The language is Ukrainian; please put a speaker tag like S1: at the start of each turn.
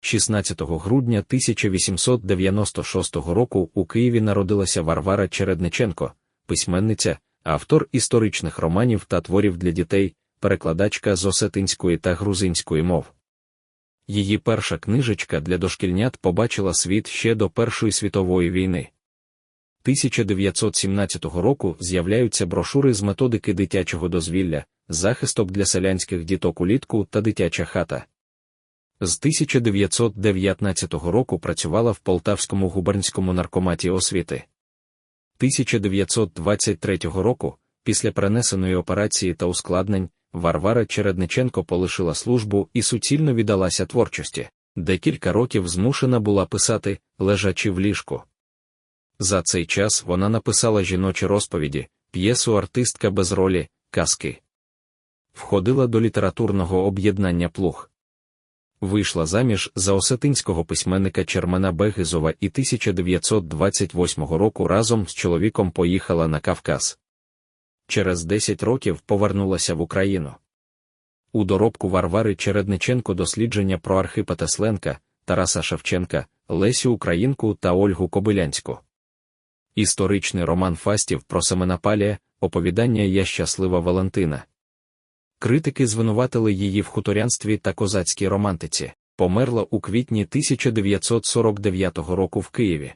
S1: 16 грудня 1896 року у Києві народилася Варвара Чередниченко, письменниця, автор історичних романів та творів для дітей, перекладачка з осетинської та грузинської мов. Її перша книжечка для дошкільнят побачила світ ще до Першої світової війни. 1917 року з'являються брошури з методики дитячого дозвілля, захисток для селянських діток улітку та дитяча хата. З 1919 року працювала в Полтавському губернському наркоматі освіти. 1923 року, після перенесеної операції та ускладнень, Варвара Чередниченко полишила службу і суцільно віддалася творчості, декілька років змушена була писати, лежачи в ліжку. За цей час вона написала жіночі розповіді, п'єсу артистка без ролі, казки. Входила до літературного об'єднання плуг. Вийшла заміж за осетинського письменника Чермена Бегизова і 1928 року разом з чоловіком поїхала на Кавказ. Через 10 років повернулася в Україну. У доробку Варвари Чередниченко дослідження про Архипа Тесленка, Тараса Шевченка, Лесю Українку та Ольгу Кобилянську. Історичний роман Фастів про Семена Палія, оповідання Я щаслива Валентина. Критики звинуватили її в хуторянстві та козацькій романтиці, померла у квітні 1949 року в Києві.